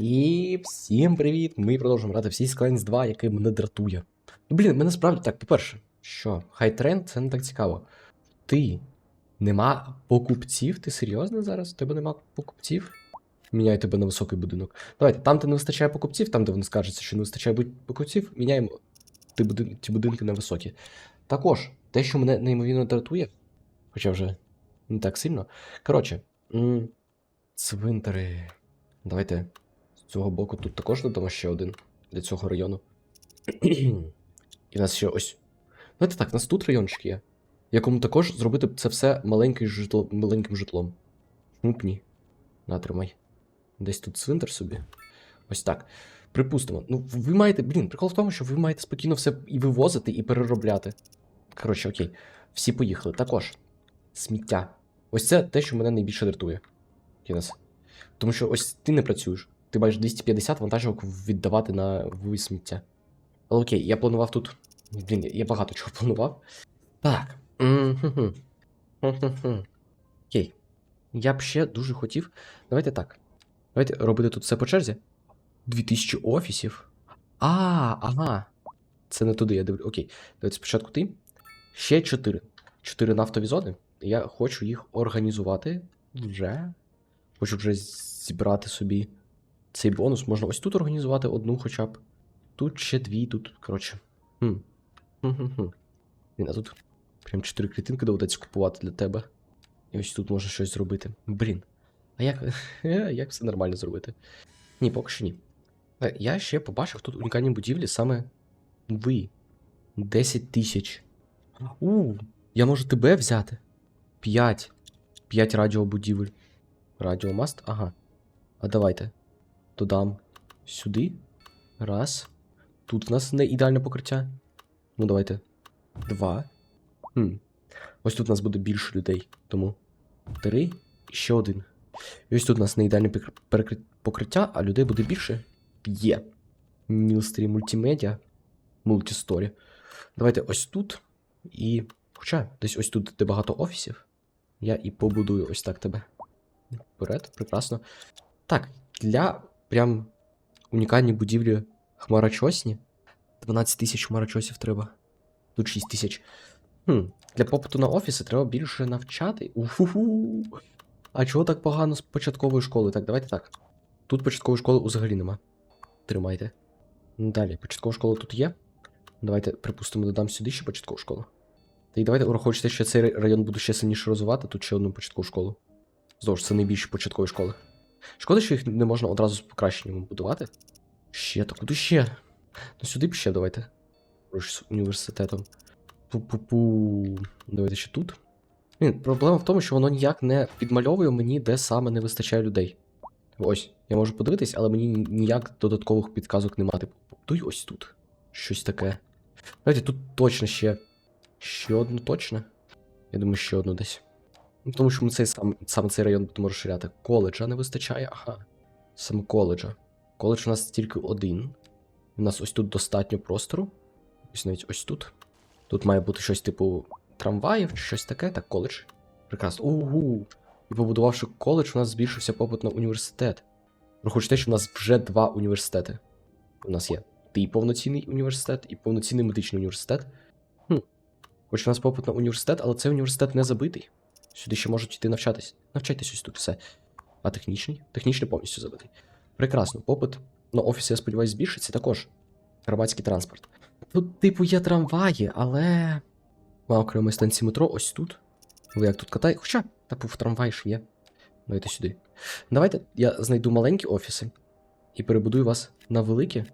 І всім привіт! Ми продовжуємо грати в Sea Skylines 2, який мене дратує. Ну, блін, мене справді так, по-перше, що хай тренд це не так цікаво. Ти нема покупців? Ти серйозно зараз? Тебе нема покупців? Міняю тебе на високий будинок. Давайте, там, де не вистачає покупців, там, де вони скажуться, що не вистачає покупців, міняємо ті, будин- ті будинки на високі. Також, те, що мене неймовірно дратує, хоча вже не так сильно. Коротше, цвинтари. Давайте з цього боку тут також додамо ще один для цього району. І в нас ще ось. Давайте так, у нас тут райончик є, якому також зробити це все маленьким, житло, маленьким житлом. Чому б ні? Натримай. Десь тут цвинтар собі. Ось так. Припустимо. Ну, ви маєте. Блін, прикол в тому, що ви маєте спокійно все і вивозити, і переробляти. Коротше, окей. Всі поїхали. Також. Сміття. Ось це те, що мене найбільше дратує. Кінес. Тому що ось ти не працюєш. Ти маєш 250 вантажівок віддавати на вивіз сміття. Але окей, я планував тут. Блін, я багато чого планував. Так. Окей. Я б ще дуже хотів. Давайте так. Давайте робити тут все по черзі. 2000 офісів. А, ага. Це не туди, я дивлю. Окей. Давайте спочатку ти. Ще 4. 4 нафтові зони. Я хочу їх організувати вже. Хочу вже зібрати собі цей бонус. Можна ось тут організувати одну хоча б. Тут ще дві, тут, коротше. Хм. Блін, а тут прям чотири клітинки доведеться купувати для тебе. І ось тут можна щось зробити. Блін. А як, як все нормально зробити? Ні, поки що ні. Е, Я ще побачив тут унікальні будівлі саме ви. 10 тисяч. У, я можу тебе взяти. 5. 5 радіобудівель. Радіомаст? Ага. А давайте. Додам сюди. Раз. Тут в нас не ідеальне покриття. Ну, давайте. Два. Хм. Ось тут у нас буде більше людей. Тому. Три. І ще один. І ось тут у нас не ідеальне покриття, а людей буде більше. Є. Нілстрі мультимедіа. Мультісторі. Давайте ось тут. І. Хоча, десь ось тут, де багато офісів. Я і побудую ось так тебе. Вперед, прекрасно. Так, для прям унікальні будівлі хмарочосні. 12 тисяч хмарочосів треба. Тут 6 тисяч. Хм, для попиту на офіси треба більше навчати. Уху. А чого так погано з початкової школи? Так, давайте так. Тут початкової школи взагалі нема. Тримайте. Далі, початкова школа тут є. Давайте, припустимо, додам сюди ще початкову школу. Та й давайте, враховуючи те, що цей район буду ще сильніше розвивати, тут ще одну початкову школу. Знову ж, це найбільші початкові школи. Шкода, що їх не можна одразу з покращенням будувати. Ще, та куди ще? Ну сюди б ще давайте. Поруч з університетом. Пу-пу-пу. Давайте ще тут. Блін, проблема в тому, що воно ніяк не підмальовує мені, де саме не вистачає людей. Ось, я можу подивитись, але мені ніяк додаткових підказок нема. Типу, ось тут. Щось таке. Давайте тут точно ще. Ще одну точно. Я думаю, ще одну десь. Ну, тому що ми цей сам, саме цей район будемо розширяти. Коледжа не вистачає, ага. Саме коледжа. Коледж у нас тільки один. У нас ось тут достатньо простору. Ось навіть ось тут. Тут має бути щось типу трамваїв чи щось таке. Так, коледж. Прекрасно. Угу. І побудувавши коледж, у нас збільшився попит на університет. Враховуючи те, що у нас вже два університети. У нас є і повноцінний університет, і повноцінний медичний університет. Хм. Хоч у нас попит на університет, але цей університет не забитий. Сюди ще можуть йти навчатись. Навчайтесь ось тут все. А технічний? Технічний повністю забитий. Прекрасно. Попит на офіси, я сподіваюся, збільшиться також. Громадський транспорт. Тут, типу, є трамваї, але. Мав окремої станції метро ось тут. Ви як тут катаєте? Хоча, типу, в трамваї ж є. Давайте сюди. Давайте я знайду маленькі офіси і перебудую вас на великі.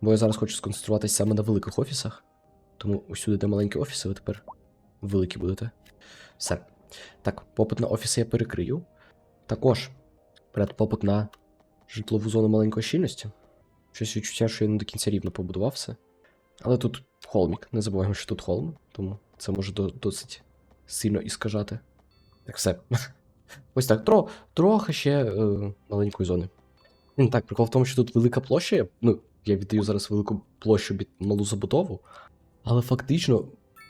Бо я зараз хочу сконцентруватися саме на великих офісах. Тому ось сюди, де маленькі офіси, ви тепер великі будете. Все. Так, попит на офіси я перекрию. Також перед попит на житлову зону маленької щільності. Щось відчуття, що я не до кінця рівно побудував все. Але тут холмік. Не забуваємо, що тут холм, тому це може до- досить сильно іскажати. Так, все. Ось так, тро, трохи ще е, маленької зони. М, Так, прикол в тому, що тут велика площа. Ну, я віддаю зараз велику площу під малу забудову. Але фактично,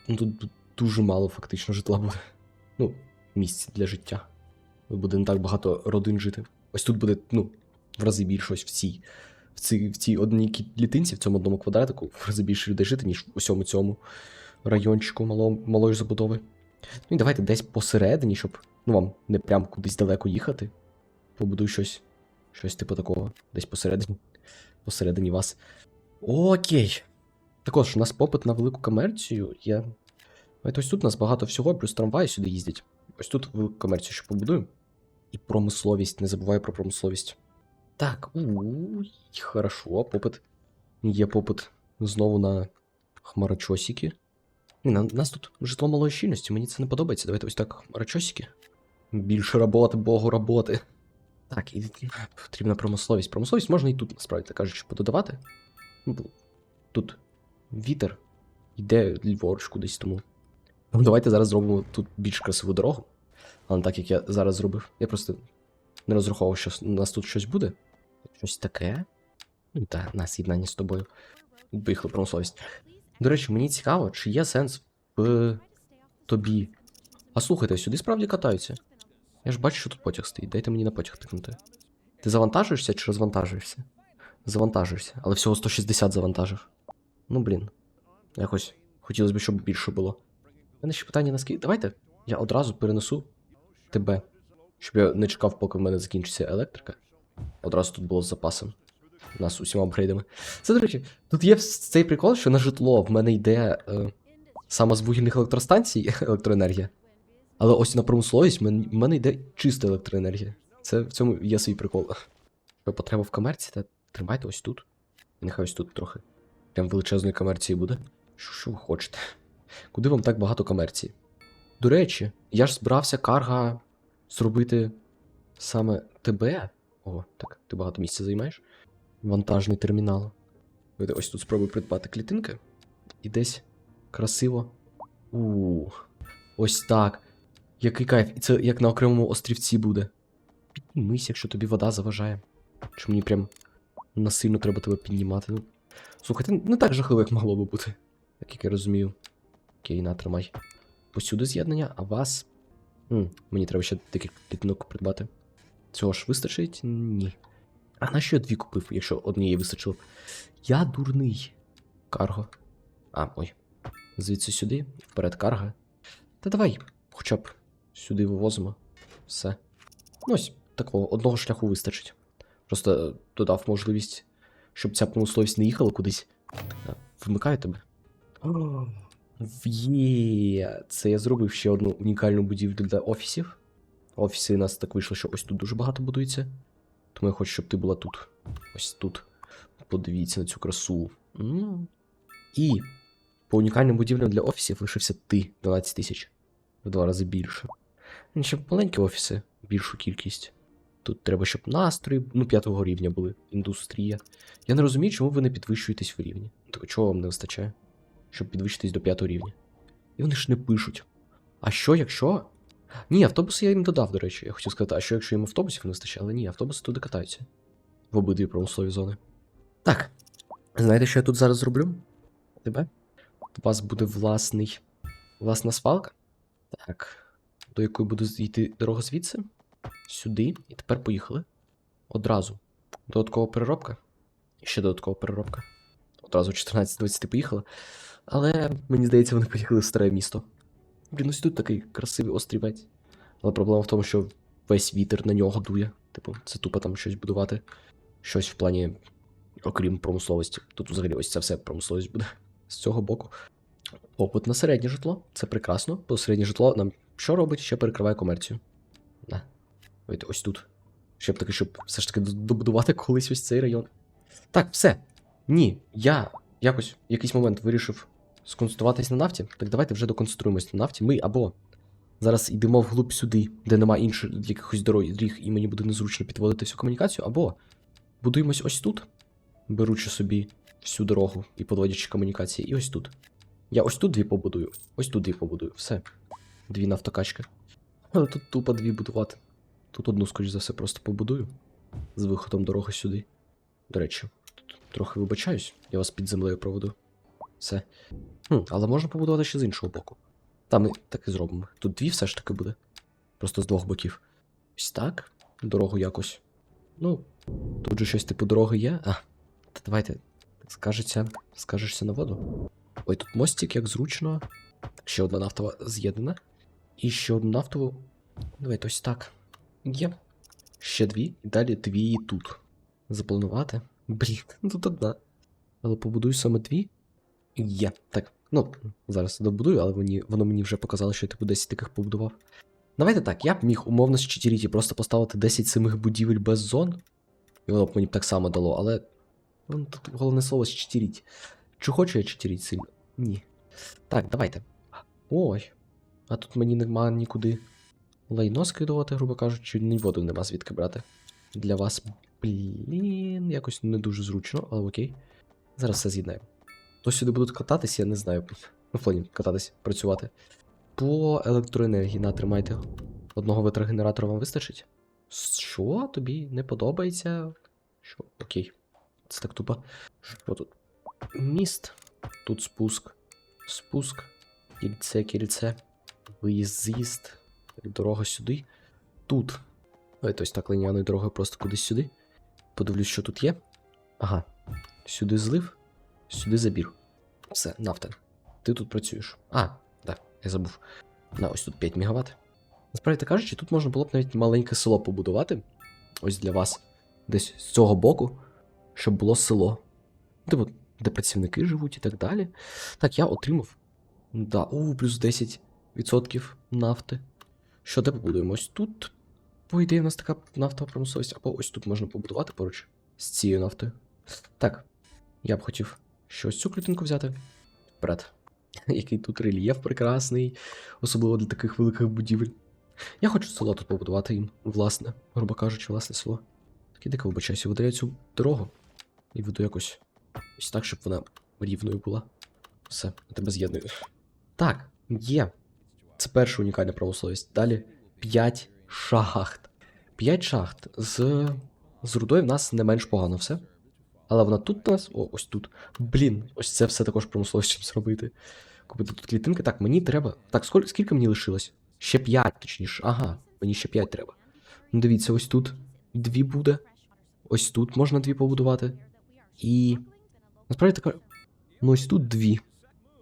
ну тут дуже мало фактично житла буде. Ну, місць для життя. Буде не так багато родин жити. Ось тут буде, ну, в рази більше ось в цій. В цій, в цій одній клітинці, в цьому одному квадратику, в рази більше людей жити, ніж в усьому цьому райончику мало, малої забудови. Ну і давайте десь посередині, щоб ну, вам не прям кудись далеко їхати. Побудую щось. Щось типу такого. Десь посередині. Посередині вас. Окей. Також у нас попит на велику комерцію є. Давайте ось тут у нас багато всього, плюс трамваї сюди їздять. Ось тут велику комерцію ще побудую. І промисловість, не забуваю про промисловість. Так, уй, хорошо, попит. Є попит знову на хмарочосики. Ні, на- нас тут житло малої щільності, мені це не подобається. Давайте ось так, хмарочосики. Більше роботи, богу роботи. Так, і потрібна промисловість. Промисловість можна і тут, насправді так кажучи, пододавати. Тут вітер йде ліворуч кудись тому. Ну, давайте зараз зробимо тут більш красиву дорогу. Але так, як я зараз зробив. Я просто не розраховував, що у нас тут щось буде. Щось таке. Ну, та, на з'єднанні з тобою. Поїхали промисловість. До речі, мені цікаво, чи є сенс в тобі. А слухайте, сюди справді катаються. Я ж бачу, що тут потяг стоїть. Дайте мені на потяг тикнути. Ти завантажуєшся чи розвантажуєшся? Завантажуєшся, але всього 160 завантажив. Ну блін. Якось хотілося б, щоб більше було. Мене ще питання наскільки. Давайте я одразу перенесу тебе. Щоб я не чекав, поки в мене закінчиться електрика. Одразу тут було з запасом. У нас усіма апгрейдами. Це, до речі, тут є цей прикол, що на житло в мене йде е, саме з вугільних електростанцій електроенергія. Але ось на промисловість в мене йде чиста електроенергія. Це в цьому є свій прикол. Що потреба в комерції, та тримайте ось тут. І нехай ось тут трохи. Прям величезної комерції буде. Що, що ви хочете? Куди вам так багато комерції? До речі, я ж збирався карга зробити саме тебе. О, так, ти багато місця займаєш. Вантажний термінал. Ось тут спробую придбати клітинки. І десь красиво. У, ось так. Який кайф. І це як на окремому острівці буде. Піднімись, якщо тобі вода заважає. Чи мені прям насильно треба тебе піднімати? Ну, Слухайте, не так жахливо, як могло би бути. Так як я розумію. Окей, на, тримай. Посюди з'єднання, а вас. М, мені треба ще декілька клітинок придбати. Цього ж вистачить? Ні. А на що я дві купив, якщо однієї вистачило? Я дурний. Карго. А, ой. Звідси сюди, вперед карга. Та давай, хоча б сюди вивозимо. Все. Ну ось, такого одного шляху вистачить. Просто е, додав можливість, щоб ця промисловість не їхала кудись. Так, Вмикаю тебе. Є. Це я зробив ще одну унікальну будівлю для офісів. Офіси у нас так вийшло, що ось тут дуже багато будується. Тому я хочу, щоб ти була тут. Ось тут. Подивіться на цю красу. І по унікальним будівлям для офісів лишився ти 12 тисяч. В два рази більше. Ну, Ще маленькі офіси, більшу кількість. Тут треба, щоб настрої, ну, п'ятого рівня були, індустрія. Я не розумію, чому ви не підвищуєтесь в рівні. Так чого вам не вистачає? Щоб підвищитись до п'ятого рівня. І вони ж не пишуть. А що, якщо. Ні, автобуси я їм додав, до речі. Я хотів сказати, а що якщо їм автобусів не вистачає, але ні, автобуси туди катаються. В обидві промислові зони. Так. Знаєте, що я тут зараз зроблю? Тебе? У вас буде власний. Власна свалка. Так. До якої буде йти дорога звідси. Сюди. І тепер поїхали. Одразу. Додаткова переробка. І ще додаткова переробка. Одразу 14-20 поїхали. Але мені здається, вони поїхали в старе місто. Блін, ось тут такий красивий острівець. Але проблема в тому, що весь вітер на нього дує. Типу, це тупо там щось будувати. Щось в плані, окрім промисловості. Тут взагалі ось це все промисловість буде з цього боку. Попит на середнє житло. Це прекрасно. Бо середнє житло нам що робить? Ще перекриває комерцію. На. Ось тут. Щоб таки, щоб все ж таки добудувати колись ось цей район. Так, все. Ні, я якось в якийсь момент вирішив сконцентруватись на нафті. Так давайте вже доконцентруємось на нафті. Ми або зараз йдемо вглуб сюди, де нема інших якихось доріг, і мені буде незручно підводити всю комунікацію, або будуємось ось тут, беручи собі всю дорогу і подводячи комунікації, і ось тут. Я ось тут дві побудую, ось тут дві побудую. Все. Дві нафтокачки. Але тут тупо дві будувати. Тут одну, скоріш за все, просто побудую. З виходом дороги сюди. До речі, трохи вибачаюсь, я вас під землею проведу. Все. Хм, але можна побудувати ще з іншого боку. Та ми так і зробимо. Тут дві все ж таки буде. Просто з двох боків. Ось так. Дорогу якось. Ну, тут же щось типу дороги є. А, та давайте. Скажеться, скажешся на воду. Ой, тут мостик, як зручно. Ще одна нафтова з'єднана. І ще одну нафтову. Давайте ось так. Є. Ще дві. І далі дві тут. Запланувати. Блін, ну тут одна. Але побудую саме дві. Є. Так. Ну, зараз добудую, але вони, воно мені вже показало, що я типу 10 таких побудував. Давайте так, я б міг умовно з чотиріті просто поставити 10 самих будівель без зон. І воно б мені б так само дало, але. Ну, тут головне слово щитіріть. Чи хочу я чотиріть сильно? Ні. Так, давайте. Ой. А тут мені нема нікуди лайно скидувати, грубо кажучи, ні воду нема звідки брати. Для вас, блін, якось не дуже зручно, але окей. Зараз все з'єднаємо. То сюди будуть кататись, я не знаю. Ну, в плані кататись, працювати. По електроенергії натримайте. Одного витрогенератора вам вистачить? Що? Тобі не подобається? Що? Окей. Це так тупо. Що тут? Міст. Тут спуск. Спуск. Кільце, кільце. Виїзд, з'їзд. Дорога сюди. Тут. Давайте ось так линіяною дорогою просто кудись сюди. Подивлюсь, що тут є. Ага. Сюди злив, сюди забір. Все, нафта. Ти тут працюєш. А, так, я забув. На, ось тут 5 МВт. Насправді кажучи, тут можна було б навіть маленьке село побудувати. Ось для вас. Десь з цього боку, щоб було село. Типу, де працівники живуть і так далі. Так, я отримав. Да, у, плюс 10% нафти. Що де побудуємо? Ось тут, по ідеї, у нас така нафтова промисловість, або ось тут можна побудувати поруч з цією нафтою. Так, я б хотів ще ось цю клітинку взяти. Вперед. Який тут рельєф прекрасний, особливо для таких великих будівель. Я хочу село тут побудувати їм, власне, грубо кажучи, власне село. Так іди-ка вибачайся, видаю цю дорогу. І веду якось ось так, щоб вона рівною була. Все, я тебе з'єдную. Так, є. Це перша унікальна промисловість. Далі 5 шахт. 5 шахт. З, з рудою в нас не менш погано все. Але вона тут у нас. О, ось тут. Блін, ось це все також промисловість чим зробити. Купити тут клітинки. Так, мені треба. Так, скільки, скільки мені лишилось? Ще 5, точніше. Ага, мені ще 5 треба. Ну, дивіться, ось тут дві буде. Ось тут можна дві побудувати. І. Насправді така. Ну, ось тут дві.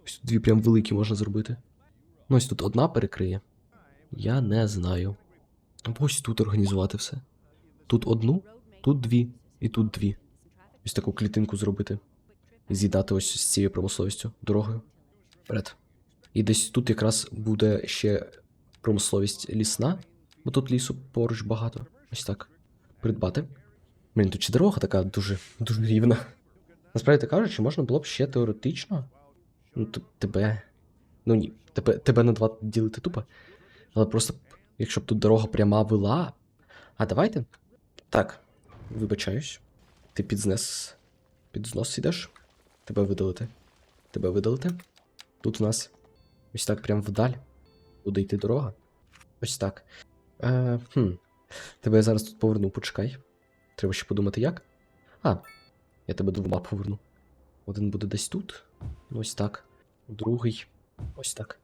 Ось тут дві прям великі можна зробити. Ну, ось тут одна перекриє. Я не знаю. Ось тут організувати все. Тут одну, тут дві, і тут дві. Ось таку клітинку зробити. З'їдати ось з цією промисловістю дорогою. Вперед. І десь тут якраз буде ще промисловість лісна, бо тут лісу поруч багато. Ось так. Придбати. Блін, тут чи дорога така дуже, дуже рівна. Насправді кажучи, можна було б ще теоретично. Ну, тебе. Ну ні, тебе, тебе на два ділити тупо. Але просто, якщо б тут дорога пряма вела. А давайте. Так, вибачаюсь. Ти під знес. Під знос ідеш. Тебе видалити. Тебе видалити. Тут у нас ось так прям вдаль. Буде йти дорога. Ось так. Е, хм. Тебе я зараз тут поверну, почекай. Треба ще подумати як. А, я тебе двома поверну. Один буде десь тут. Ну, Ось так. Другий. Ось так.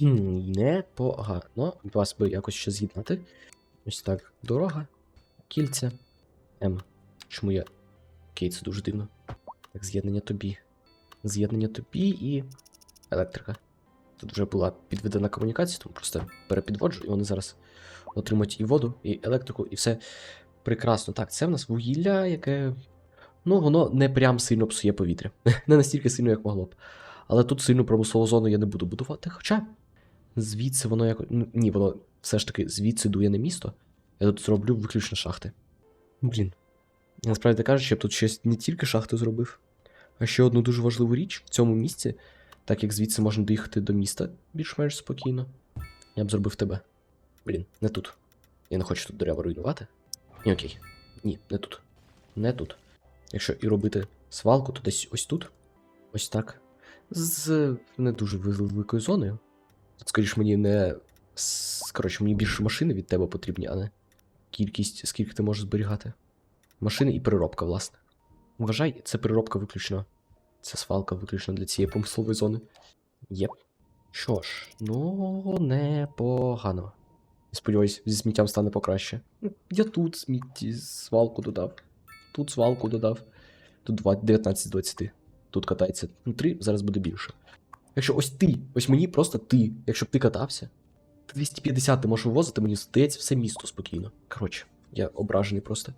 Непогано. Вас би якось ще з'єднати. Ось так. Дорога. Кільця. М. Чому я. Окей, це дуже дивно. Так, з'єднання тобі. З'єднання тобі і. Електрика. Тут вже була підведена комунікація, тому просто перепідводжу, і вони зараз отримують і воду, і електрику, і все прекрасно. Так, це в нас вугілля, яке. Ну, воно не прям сильно псує повітря. не настільки сильно, як могло б. Але тут сильну промислову зону я не буду будувати. Хоча звідси воно якось. Ну, ні, воно все ж таки звідси дує на місто. Я тут зроблю виключно шахти. Блін. Насправді кажучи, я б тут щось не тільки шахти зробив, а ще одну дуже важливу річ в цьому місці, так як звідси можна доїхати до міста більш-менш спокійно. Я б зробив тебе. Блін, не тут. Я не хочу тут дерева руйнувати. Ні, окей. Ні, не тут. Не тут. Якщо і робити свалку, то десь ось тут. Ось так. З не дуже великою зоною. Тут, скоріш, мені не. Коротше, мені більше машини від тебе потрібні, а не кількість, скільки ти можеш зберігати. Машини і переробка, власне. Вважай, це переробка виключно. Це свалка виключно для цієї промислової зони. Єп. Що ж, ну, непогано. Сподіваюсь, зі сміттям стане покраще. Ну, Я тут смітті свалку додав. Тут свалку додав. Тут 19 з 20. Тут катається. Ну, 3, зараз буде більше. Якщо ось ти, ось мені просто ти, якщо б ти катався, ти 250 ти можеш вивозити, мені здається, все місто спокійно. Коротше, я ображений просто.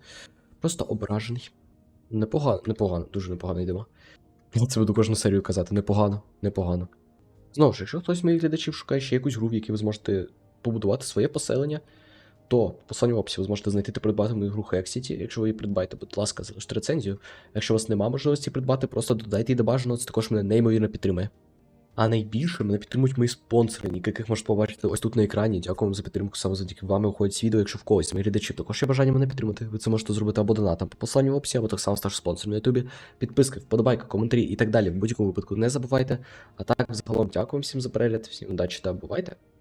Просто ображений. Непогано, непогано, дуже непогано йдемо. Я це буду кожну серію казати. Непогано, непогано. Знову ж, якщо хтось з моїх глядачів шукає ще якусь гру, в якій ви зможете побудувати своє поселення, то в посланні в описі ви зможете знайти та придбати мою гру Hack Якщо ви її придбаєте, будь ласка, залиште рецензію. Якщо у вас немає можливості придбати, просто додайте її до бажаного, це також мене неймовірно підтримує. А найбільше мене підтримують мої спонсори, яких можете побачити ось тут на екрані. Дякую вам за підтримку. Саме завдяки вам виходить відео, якщо в когось мої глядачі також є бажання мене підтримати. Ви це можете зробити або донатом по посланню в описі, або так само ставши спонсором на ютубі. Підписки, вподобайка, коментарі і так далі. В будь-якому випадку не забувайте. А так, загалом, дякую всім за перегляд, всім удачі та бувайте.